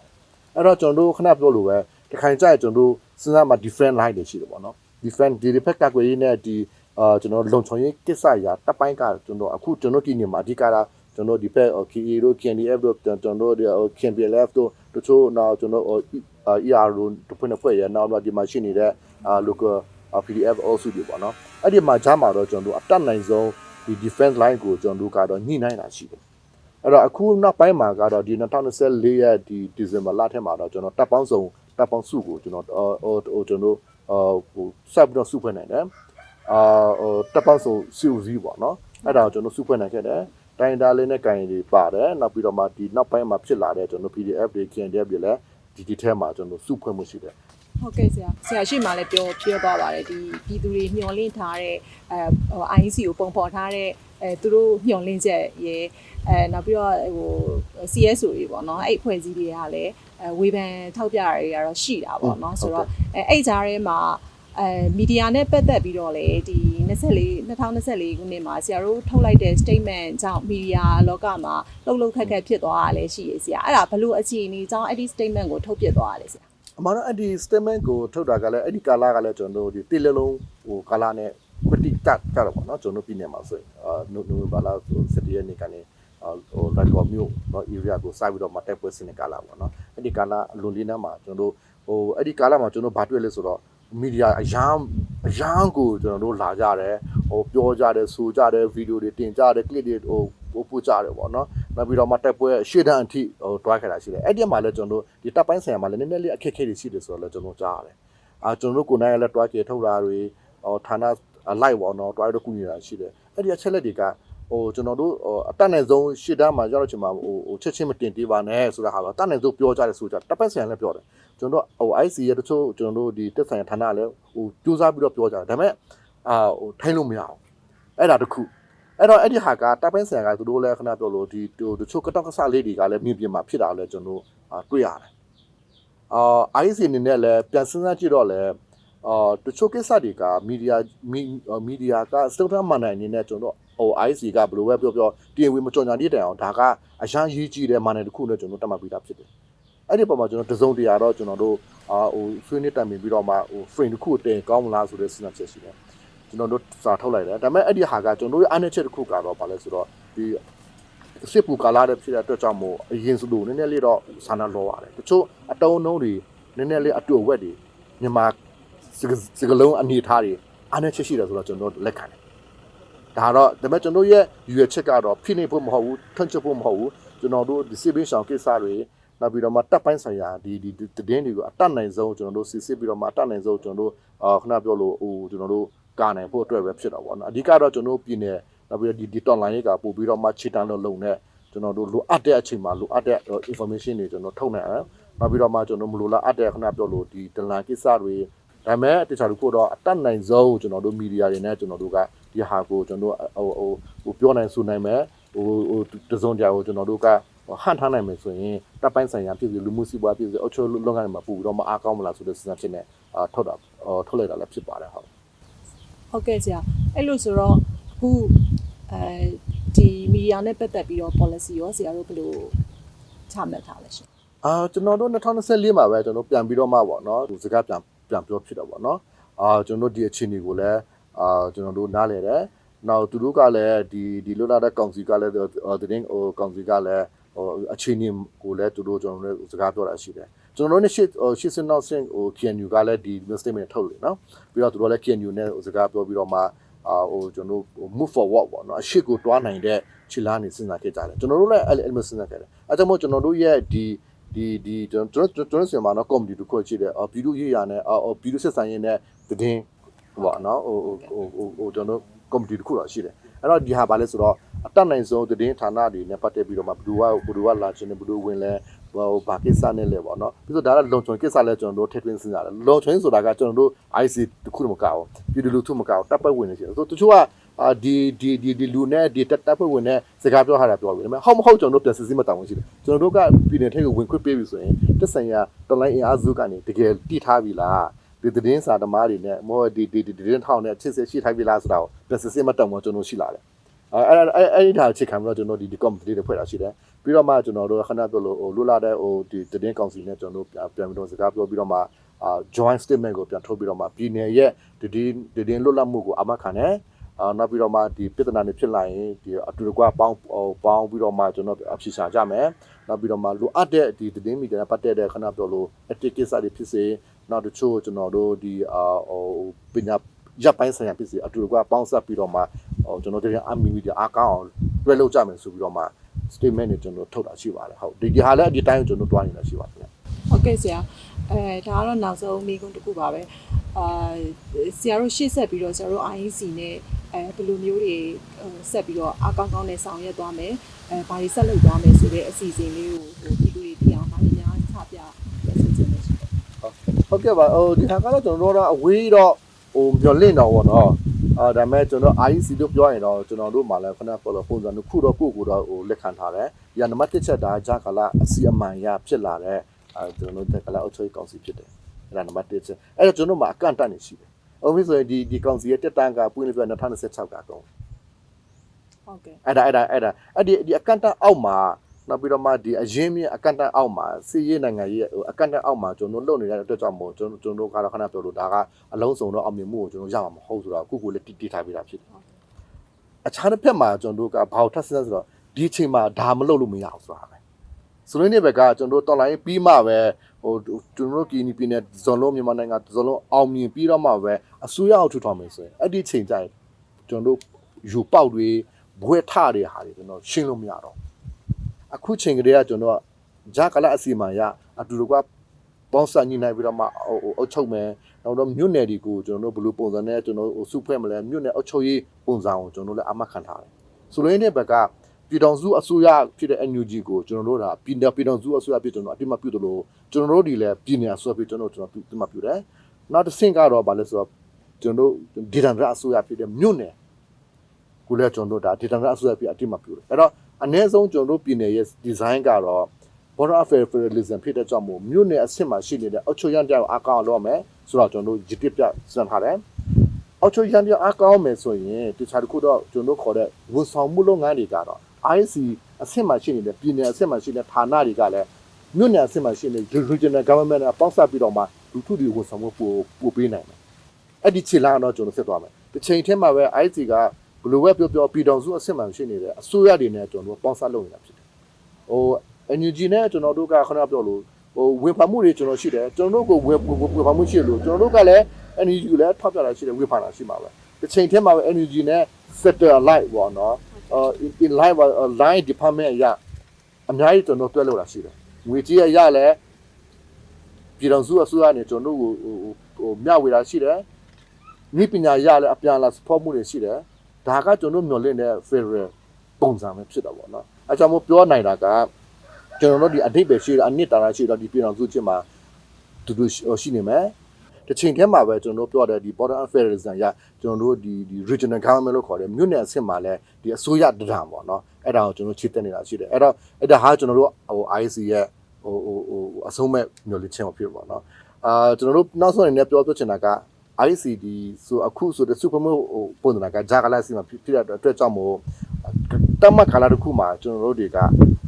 အဲ့တော့ကျွန်တော်တို့ခဏပြောလို့ပဲတခိုင်ကြရကျွန်တော်တို့စဉ်းစားမှာ different line တွေရှိတယ်ပေါ့နော် different ဒီတစ်ဖက်ကကွယ်ရေးနဲ့ဒီ အာကျွန်တော်လုံချုံရေးကိစ္စရာတပ်ပိုင်းကကျွန်တော်အခုကျွန်တော်ဒီနေမှာအဓိကကကျွန်တော်ဒီဖက် KA တို့ KNDF တို့ကျွန်တော်တို့ KNPLF တို့တချို့နောက်ကျွန်တော် ER တို့တဖွင့်ဖွဲ့ရနောက်တော့ဒီမှာရှိနေတဲ့အာ local PDF also တွေပေါ့နော်အဲ့ဒီမှာဂျားမှာတော့ကျွန်တော်တို့အတက်နိုင်ဆုံးဒီ defense line ကိုကျွန်တော်တို့ကတော့ညှိနှိုင်းတာရှိတယ်အဲ့တော့အခုနောက်ပိုင်းမှာကတော့ဒီ2024ရက်ဒီဒီဇင်ဘာလထဲမှာတော့ကျွန်တော်တပ်ပေါင်းစုံတပ်ပေါင်းစုကိုကျွန်တော်ဟိုဟိုကျွန်တော်အာဟိုဆက်ပြီးတော့စုဖွဲ့နိုင်တယ် အာဟိုတပ်ပေါင်းစုံစီဦးစီးပေါ့နော်အဲ့ဒါကိုကျွန်တော်စုဖွဲ့နိုင်ခဲ့တယ်တိုင်းဒါလေးနဲ့ကင်တွေပါတယ်နောက်ပြီးတော့မှဒီနောက်ပိုင်းမှာဖြစ်လာတဲ့ကျွန်တော် PDF တွေ KNDF တွေလည်းဒီဒီထဲမှာကျွန်တော်စုဖွဲ့မှုရှိတယ်ဟုတ်ကဲ့ဆရာဆရာရှိမှလည်းပြောပြောသွားပါတယ်ဒီပြည်သူတွေမျှော်လင့်ထားတဲ့အဲဟို IEC ကိုပုံဖော်ထားတဲ့အဲသူတို့မျှော်လင့်ချက်ရေအဲနောက်ပြီးတော့ဟို CSO တွေပေါ့နော်အဲ့အဖွဲ့အစည်းတွေကလည်းအဲဝေဖန်ထောက်ပြတာတွေကတော့ရှိတာပေါ့နော်ဆိုတော့အဲအဲ့ကြားထဲမှာ အဲမီဒီယာနဲ့ပတ်သက်ပြီးတော့လည်းဒီ24 2024ခုနှစ်မှာဆရာတို့ထုတ်လိုက်တဲ့ statement ကြောင့်မီဒီယာလောကမှာလှုပ်လှုပ်ခက်ခက်ဖြစ်သွားတာလည်းရှိရဆရာအဲ့ဒါဘလို့အခြေအနေကြောင့်အဲ့ဒီ statement ကိုထုတ်ပြသွားတာလဲဆရာအမှန်တော့အဲ့ဒီ statement ကိုထုတ်တာကလည်းအဲ့ဒီကာလကလည်းကျွန်တော်တို့ဒီတိလလုံးဟိုကာလနဲ့ခွတိတက်ကြတော့ပေါ့နော်ကျွန်တော်ပြည်နယ်မှာဆိုရင်အာနိုဝင်ဘာလ17ရက်နေ့ကနေဟိုလက်ကောမြို့နော် area ကိုစပြီးတော့မတက်ပွဲစင်တဲ့ကာလပေါ့နော်အဲ့ဒီကာလအလွန်လေးနားမှာကျွန်တော်တို့ဟိုအဲ့ဒီကာလမှာကျွန်တော်ဘာတွေ့လဲဆိုတော့ မီဒီယာအရန်အရန်ကိုကျွန်တော်တို့လာကြတယ်ဟိုပြောကြတယ်ဆိုကြတယ်ဗီဒီယိုတွေတင်ကြတယ် clip တွေဟိုဟိုပို့ကြတယ်ပေါ့နော်နောက်ပြီးတော့မှတက်ပွဲရှေ့တန်းအထိဟိုတွားခဲ့တာရှိတယ်အဲ့ဒီမှာလည်းကျွန်တော်တို့ဒီတပ်ပိုင်းဆိုင်ရာမှာလည်းနည်းနည်းလေးအခက်အခဲတွေရှိတယ်ဆိုတော့လည်းကျွန်တော်ကြားရတယ်အာကျွန်တော်တို့ကိုယ်နိုင်လည်းတွားကြထုတ်တာတွေဟိုဌာန live ပေါ့နော်တွားရတော့ကုနေတာရှိတယ်အဲ့ဒီအချက်လက်တွေက ဟိုကျွန်တော်တို့အတက်နိုင်ဆုံးရှေ့တန်းမှာရောက်တော့ချိန်မှာဟိုဟိုချက်ချင်းမတင်သေးပါနဲ့ဆိုတာဟာတော့တက်နိုင်ဆုံးပြောကြတယ်ဆိုကြတပ်ပိုင်းဆိုင်ရာလည်းပြောတယ်ကျွန်တော်တို့ဟို IC ရဲ့တချို့ကျွန်တော်တို့ဒီတက်ဆိုင်ရာဌာနလည်းဟိုစူးစမ်းပြီးတော့ပြောကြတယ်ဒါပေမဲ့အာဟိုထိုင်းလို့မရအောင်အဲ့ဒါတခုအဲ့တော့အဲ့ဒီဟာကတပ်ပိုင်းဆရာကသူတို့လည်းခဏပြောလို့ဒီဟိုတချို့ကတောက်ကဆလေးတွေကလည်းမြင်ပြင်မှာဖြစ်တာလည်းကျွန်တော်အာတွေ့ရတယ်။အာ IC အနေနဲ့လည်းပြန်စဉ်းစားကြည့်တော့လည်းအာတချို့ကိစ္စတွေကမီဒီယာမီဒီယာကစတုထမန်နိုင်အနေနဲ့ကျွန်တော် ဟို IC ကဘယ်လိုပဲပြောပြောတင်ဝင်မကြော်ညာတည်တယ်အောင်ဒါကအရန်ရေးကြည့်တဲ့မန်နိုင်တစ်ခုနဲ့ကျွန်တော်တတ်မှတ်ပြီးသားဖြစ်တယ်။အဲ့ဒီပုံမှာကျွန်တော်တစုံတရာတော့ကျွန်တော်တို့အာဟိုဆွေးနွေးတိုင်ပင်ပြီးတော့မှဟို frame တစ်ခုတင်ကောင်းမလားဆိုတဲ့စဉ်းစားချက်ရှိတယ်။ကျွန်တော်တို့စာထုတ်လိုက်တယ်ဒါပေမဲ့အဲ့ဒီဟာကကျွန်တော်တို့အားနည်းချက်တစ်ခုကတော့ဗာလဲဆိုတော့ဒီစစ်ပူကာလာတဲ့ဖြစ်တဲ့အတွက်ကြောင့်မို့အရင်စလို့နည်းနည်းလေးတော့ဆန္ဒလောရတယ်တချို့အတုံးနှုံးတွေနည်းနည်းလေးအတူအဝက်တွေမြန်မာစကစကလုံးအနေထားတွေအားနည်းချက်ရှိတယ်ဆိုတော့ကျွန်တော်တို့လက်ခံတယ် ဒါတော့ဒါပေမဲ့ကျွန်တော်ရဲ့ရွေချက်ကတော့ဖိနေဖို့မဟုတ်ဘူးထွန့်ချဖို့မဟုတ်ဘူးကျွန်တော်တို့ဒီစစ်ဘေးရှောင်ကိစ္စတွေနောက်ပြီးတော့မှတပ်ပိုင်းဆိုင်ရာဒီဒီတည်င်းတွေကိုအတတ်နိုင်ဆုံးကျွန်တော်တို့စစ်စစ်ပြီးတော့မှအတတ်နိုင်ဆုံးကျွန်တော်တို့အာခဏပြောလို့ဟိုကျွန်တော်တို့ကာနိုင်ဖို့အတွက်ပဲဖြစ်တော့ဗောနော်အဓိကတော့ကျွန်တော်ပြည်နယ်နောက်ပြီးတော့ဒီဒီ online ရေးကပို့ပြီးတော့မှခြေတန်းလို့လုံနဲ့ကျွန်တော်တို့လိုအပ်တဲ့အချိန်မှာလိုအပ်တဲ့ information တွေကျွန်တော်ထုတ်နိုင်အောင်နောက်ပြီးတော့မှကျွန်တော်မလိုလားအပ်တဲ့ခဏပြောလို့ဒီဒလန်ကိစ္စတွေ ဒါပေမဲ့တခြားတစ်ခုတော့အတတ်နိုင်ဆုံးကျွန်တော်တို့မီဒီယာတွေနဲ့ကျွန်တော်တို့ကဒီဟာကိုကျွန်တော်ဟိုဟိုဟိုပြောနိုင်ဆိုနိုင်မယ်ဟိုဟိုတစုံတရာကိုကျွန်တော်တို့ကဟန်ထားနိုင်မယ်ဆိုရင်တပ်ပိုင်းဆိုင်ရာပြည်ပြည်လူမှုစီးပွားပြည်ပြည်အချို့လုပ်ငန်းတွေမှာပို့ပြီးတော့မအားကောင်းမလားဆိုတဲ့စဉ်းစားချက်နဲ့အာထုတ်တာထုတ်လိုက်တာလည်းဖြစ်ပါတယ်ဟုတ်ဟုတ်ကဲ့ဆရာအဲ့လိုဆိုတော့အခုအဲဒီမီဒီယာနဲ့ပတ်သက်ပြီးတော့ policy ရောဆရာတို့ဘယ်လိုချမှတ်ထားလဲရှင်အာကျွန်တော်တို့2024မှာပဲကျွန်တော်ပြန်ပြီးတော့မှပေါ့နော်ဒီစကားပြန် ပြန်ပြောဖြစ်တော့ပေါ့နော်အာကျွန်တော်တို့ဒီအခြေအနေကိုလည်းအာကျွန်တော်တို့နားလည်တယ်နောက်သူတို့ကလည်းဒီဒီလွတ်လာတဲ့ကောင်စီကလည်းတင်းဟိုကောင်စီကလည်းဟိုအခြေအနေကိုလည်းသူတို့ကျွန်တော်တို့စကားပြောတာရှိတယ်ကျွန်တော်တို့နဲ့ရှစ်ရှစ်စနောက်ဆင်ဟို KNU ကလည်းဒီ statement ထုတ်လို့နော်ပြီးတော့သူတို့လည်း KNU နဲ့စကားပြောပြီးတော့မှအာဟိုကျွန်တော်တို့ move forward ပေါ့နော်အရှိကိုတွားနိုင်တဲ့ခြေလားနေစဉ်းစားခဲ့ကြတယ်ကျွန်တော်တို့လည်းအဲ့လိုစဉ်းစားခဲ့တယ်အဲကြောင့်မို့ကျွန်တော်တို့ရဲ့ဒီ ဒီဒီကျွန်တော်ကျွန်တော်ကျွန်တော်ဆီမှာနော် comedy တစ်ခုရှိတယ်အော်ပြည်သူရေးရနဲ့အော်ပြည်သူစစ်ဆိုင်ရေးနဲ့တည်င်းဟိုနော်ဟိုဟိုဟိုဟိုကျွန်တော် comedy တစ်ခုတော့ရှိတယ်အဲ့တော့ဒီဟာဘာလဲဆိုတော့အတက်နိုင်ဆုံးတည်င်းဌာနတွေနဲ့ပတ်သက်ပြီးတော့မှဘယ်သူကဘယ်သူကလာခြင်းနဲ့ဘယ်သူဝင်လဲဟိုဘာကိစ္စနဲ့လဲပေါ့နော်ပြီးတော့ဒါကလုံချုံကိစ္စလဲကျွန်တော်တို့ထည့်သွင်းစဉ်းစားတယ်လုံချုံဆိုတာကကျွန်တော်တို့ IC တစ်ခုမှမကောက်ဘူးပြည်သူလူထုမကောက်တပ်ပတ်ဝင်နေရှိတယ်ဆိုတချို့က အာဒီဒီဒီဒီလူနဲ့ဒီတက်တပ်ဖွဲ့ဝင်နဲ့စကားပြောထားတာပြောပြီဒါပေမဲ့ဟုတ်မဟုတ်ကျွန်တော်တို့ပြန်စစ်စစ်မတောင်းဝင်ရှိတယ်ကျွန်တော်တို့ကပြည်နယ်ထိပ်ကိုဝင်ခွင့်ပေးပြီဆိုရင်တက်ဆိုင်ရာတလိုင်းအင်အားစုကနေတကယ်တိထားပြီလားဒီသတင်းစာသမားတွေနဲ့မောဒီဒီဒီသတင်းထောင်နဲ့ချစ်စစ်ရှိထားပြီလားဆိုတာကိုပြန်စစ်စစ်မတောင်းဝင်ကျွန်တော်ရှိလာတယ်အဲအဲအဲအဲ့ဒီထားချစ်ခံပြီးတော့ကျွန်တော်ဒီဒီ committee တွေဖွဲ့တာရှိတယ်ပြီးတော့မှကျွန်တော်တို့ခဏပြောလို့ဟိုလွတ်လာတဲ့ဟိုဒီသတင်းကောင်စီနဲ့ကျွန်တော်တို့ပြန်ပြီးတော့စကားပြောပြီးတော့မှအာ joint statement ကိုပြန်ထုတ်ပြီးတော့မှပြည်နယ်ရဲ့ဒီဒီသတင်းလွတ်လပ်မှုကိုအမခံတယ် အာနောက်ပြီးတော့မှဒီပြဿနာတွေဖြစ်လာရင်ဒီအတူတကွပေါင်းဟိုပေါင်းပြီးတော့မှကျွန်တော်အဖြေရှာကြမယ်နောက်ပြီးတော့မှလိုအပ်တဲ့ဒီသတင်းမီဒီယာပတ်သက်တဲ့ခဏပြောလို့ etiquette တွေဖြစ်စေနောက်တချို့ကျွန်တော်တို့ဒီအာဟိုပညာရပ်ပိုင်းဆိုင်ရာဖြစ်စေအတူတကွပေါင်းဆက်ပြီးတော့မှဟိုကျွန်တော်တို့အမီမီဒီယာအားကောင်းအောင်တွဲလုပ်ကြမယ်ဆိုပြီးတော့မှ statement တွေကျွန်တော်ထုတ်တာရှိပါတယ်ဟုတ်ဒီဒီဟာလည်းဒီတိုင်းကျွန်တော်တွားနေတာရှိပါတယ်ဟုတ်ကဲ့ဆရာအဲဒါကတော့နောက်ဆုံးမိကုန်းတစ်ခုပါပဲအာဆရာတို့ရှေ့ဆက်ပြီးတော့ဆရာတို့ IEC နဲ့ အဲဘယ်လိုမျိုးတွေဟိုဆက်ပြီးတော့အကောင်းကောင်းနဲ့ဆောင်ရွက်သွားမယ်အဲဘာတွေဆက်လုပ်သွားမယ်ဆိုတဲ့အစီအစဉ်လေးကိုဟိုပြည်သူတွေသိအောင်ဘာတွေများချပြပြစီစဉ်နေရှိတယ်ဟုတ်ကဲ့ပါဟိုဒီဟာကတော့ကျွန်တော်တို့ကအဝေးတော့ဟိုမျောလင့်တော့ဗောနော်အာဒါပေမဲ့ကျွန်တော် IEC တို့ပြောရင်တော့ကျွန်တော်တို့မှလည်းခဏ follow ပုံစံတစ်ခုတော့ကိုယ့်ကိုယ်တော့ဟိုလက်ခံထားတယ်။ဒီကနံပါတ်1ချက်ဒါဂျာကာလာအစီအမံရဖြစ်လာတဲ့အဲကျွန်တော်တို့တက်ကလာအုပ်ချုပ်ရေးကောင်စီဖြစ်တယ်။အဲ့ဒါနံပါတ်1ချက်။အဲ့တော့ကျွန်တော်တို့မှာအကန့်အတန့်နေရှိတယ်။ အုံးပြီးဆိုရင်ဒီဒီကောင်စီရဲ့တက်တန်းကပွင့်လို့ပြော2026ကကုန်ဟုတ်ကဲ့အဲ့ဒါအဲ့ဒါအဲ့ဒါအဲ့ဒီဒီအကန့်အတန့်အောက်မှာနောက်ပြီးတော့မှဒီအရင်မြင့်အကန့်အတန့်အောက်မှာစီးရေးနိုင်ငံရေးဟိုအကန့်အတန့်အောက်မှာကျွန်တော်တို့လုပ်နေတဲ့အတွက်ကြောင့်မို့ကျွန်တော်ကျွန်တော်ကတော့ခဏပြောလို့ဒါကအလုံးစုံတော့အောင်မြင်မှုကိုကျွန်တော်ရမှာမဟုတ်ဆိုတော့ခုခုလေးတိတိထားပေးတာဖြစ်တယ်အခြားတစ်ဖက်မှာကျွန်တော်တို့ကဘာလို့ထပ်ဆက်ဆိုတော့ဒီအချိန်မှာဒါမလုပ်လို့မရအောင်ဆိုတာပဲ ဆိုလို့နေဘက်ကကျွန်တော်တို့တော်လိုင်းပြီးမှပဲဟိုကျွန်တော်တို့ကီနီပြည်နယ်ဇွန်လုံးမြန်မာနိုင်ငံဇွန်လုံးအောင်မြင်ပြီးတော့မှပဲအစိုးရအောက်ထူထောင်မယ်ဆိုရင်အဲ့ဒီချိန်ကျရင်ကျွန်တော်တို့ယူပေါက်တွေဘွဲထတွေဟာတွေကျွန်တော်ရှင်းလို့မရတော့အခုချိန်ကလေးကကျွန်တော်ကဂျာကလာအစီအမံရအတူတကွပေါင်းစပ်ညှိနှိုင်းပြီးတော့မှဟိုအုတ်ချုပ်မယ်နောက်တော့မြို့နယ်တွေကိုကျွန်တော်တို့ဘယ်လိုပုံစံနဲ့ကျွန်တော်ဟိုစုဖွဲ့မလဲမြို့နယ်အုတ်ချုပ်ရေးပုံစံကိုကျွန်တော်တို့လည်းအမှတ်ခံထားတယ်ဆိုလိုရင်းတဲ့ဘက်က ပြည်တော်စုအစိုးရဖြစ်တဲ့ NUG ကိုကျွန်တော်တို့ဒါပြည်နယ်ပြည်တော်စုအစိုးရဖြစ်ကျွန်တော်အတိမပြုတ်လို့ကျွန်တော်တို့ဒီလည်းပြည်နယ်အစိုးရဖြစ်ကျွန်တော်တို့ကျွန်တော်အတိမပြုတ်တယ်နောက်တစ်ဆင့်ကတော့ဗာလဲဆိုတော့ကျွန်တော်တို့ဒေသန္တရအစိုးရဖြစ်တဲ့မြို့နယ်ကိုလည်းကျွန်တော်တို့ဒါဒေသန္တရအစိုးရဖြစ်အတိမပြုတ်တယ်အဲ့တော့အ ਨੇ ဆုံးကျွန်တော်တို့ပြည်နယ်ရဲ့ design ကတော့ border of federalism ဖြစ်တဲ့ကြောင့်မို့မြို့နယ်အဆင့်မှာရှိနေတဲ့အုပ်ချုပ်ရန်တရားကိုအားကောင်းအောင်လုပ်ရမယ်ဆိုတော့ကျွန်တော်တို့ရစ်တစ်ပြစံထားတယ်အုပ်ချုပ်ရန်တရားအားကောင်းမယ်ဆိုရင်တခြားတစ်ခုတော့ကျွန်တော်တို့ခေါ်တဲ့ဝန်ဆောင်မှုလုပ်ငန်းတွေကတော့ IC အဆင့်မှာရှိနေတဲ့ပြည်နယ်အဆင့်မှာရှိတဲ့ဌာနတွေကလည်းမြို့နယ်အဆင့်မှာရှိနေတဲ့ regional government နဲ့ပေါင်းစပ်ပြီးတော့မှလူထုတွေဝန်ဆောင်မှုပို့ပို့ပေးနိုင်တယ်အဲ့ဒီခြေလှမ်းတော့ကျွန်တော်ဆက်သွားမယ်တစ်ချိန်ထဲမှာပဲ IC ကဘယ်လိုပဲပြောပြောပြည်တော်စုအဆင့်မှာရှိနေတဲ့အစိုးရတွေနဲ့ကျွန်တော်တို့ပေါင်းစပ်လုပ်နေတာဖြစ်တယ်ဟို NUG နဲ့ကျွန်တော်တို့ကခဏပြောလို့ဟိုဝေဖန်မှုတွေကျွန်တော်ရှိတယ်ကျွန်တော်တို့ကိုဝေဝေဖန်မှုရှိလို့ကျွန်တော်တို့ကလည်း NUG ကိုလည်းထောက်ပြတာရှိတယ်ဝေဖန်တာရှိမှာပဲတစ်ချိန်ထဲမှာပဲ NUG နဲ့ sector light ပေါ့နော် အာ in line line department အရအများကြီးကျွန်တော်တွဲလို့တာရှိတယ်ငွေကြီးရရလဲပြည်တော်စုအစိုးရနဲ့ကျွန်တော်တို့ကိုဟိုမျှဝေတာရှိတယ်ဤပညာရလဲအပြန်လာ support မှုတွေရှိတယ်ဒါကကျွန်တော်မျှော်လင့်တဲ့ federal ပုံစံပဲဖြစ်တော့ဗောနော်အဲကြောင့်မို့ပြောနိုင်တာကကျွန်တော်တို့ဒီအတိတ်ပဲရှိတာအနှစ်တာရရှိတော့ဒီပြည်တော်စုချင်းမှာတူတူရှိနေမယ် တစ်ချိန်တည်းမှာပဲကျွန်တော်တို့ပြောတဲ့ဒီ border federalism ရကျွန်တော်တို့ဒီဒီ regional government လို့ခေါ်တယ်မြို့နယ်အဆင့်မှာလဲဒီအစိုးရတံပေါ့နော်အဲ့ဒါကိုကျွန်တော်ချစ်တက်နေတာရှိတယ်အဲ့တော့အဲ့ဒါဟာကျွန်တော်တို့ဟို IC ရဲ့ဟိုဟိုဟိုအဆုံးမဲ့မျိုးလေးချင်းကိုဖြစ်ပါတော့အာကျွန်တော်တို့နောက်ဆုံးအနေနဲ့ပြောပြချင်တာက ICD ဆိုအခုဆိုတဲ့ super ဟိုပုံစံကဂျာဂလာစီမှာဖြစ်တဲ့အတွက်ကြောင့်မို့တတ်မှတ်ကာလတစ်ခုမှာကျွန်တော်တို့တွေက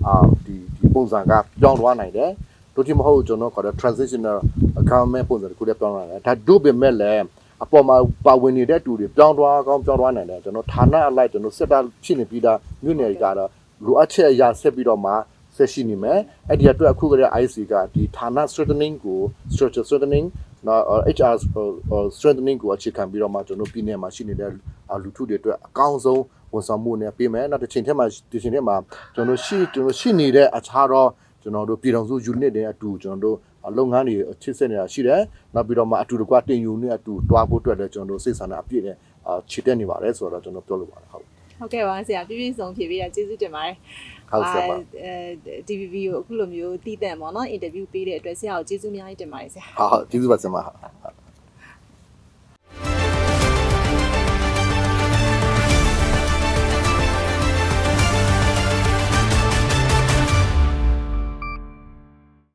အာဒီဒီပုံစံကပြောင်းသွားနိုင်တယ် တို့တိမဟုတ်ကျွန်တော်ခေါ်တဲ့ transitional government ပုံစံတစ်ခုတည်းပြောင်းလာတယ်ဒါတို့ပေမဲ့လည်းအပေါ်မှာပါဝင်နေတဲ့တူတွေပြောင်းသွားကောင်းပြောင်းသွားနိုင်တယ်ကျွန်တော်ဌာနအလိုက်ကျွန်တော်စစ်တာဖြစ်နေပြီးသားမြို့နယ်တွေကတော့လိုအပ်ချက်အရာဆက်ပြီးတော့မှဆက်ရှိနေမယ်အဲ့ဒီအတွက်အခုကတည်းက IC ကဒီဌာန strengthening ကို structure strengthening နော် HR strengthening ကိုအခြေခံပြီးတော့မှကျွန်တော်ပြည်နယ်မှာရှိနေတဲ့လူထုတွေအတွက်အကောင်းဆုံးဝန်ဆောင်မှုနဲ့ပေးမယ်နောက်တစ်ချိန်ထက်မှဒီချိန်ထက်မှကျွန်တော်ရှိကျွန်တော်ရှိနေတဲ့အခြားတော့ ကျွန်တော်တို့ပြည်တော်စု unit တွေအတူကျွန်တော်တို့လုပ်ငန်းတွေချစ်ဆက်နေတာရှိတယ်နောက်ပြီးတော့မှအတူတကွတင်ယူနေအတူတွားဖို့အတွက်လည်းကျွန်တော်တို့စိတ်ဆန္ဒအပြည့်နဲ့ချစ်တက်နေပါတယ်ဆိုတော့ကျွန်တော်ပြောလိုပါတယ်ဟုတ်ဟုတ်ကဲ့ပါဆရာပြည့်ပြည့်စုံဖြေပေးတာကျေးဇူးတင်ပါတယ်ဟုတ်ကဲ့ပါအဲ DVB ကိုအခုလိုမျိုးတည်တံ့ပေါ့နော်အင်တာဗျူးပေးတဲ့အတွက်ဆရာကိုကျေးဇူးအများကြီးတင်ပါတယ်ဆရာဟာဟုတ်ကျေးဇူးပါဆရာမဟုတ်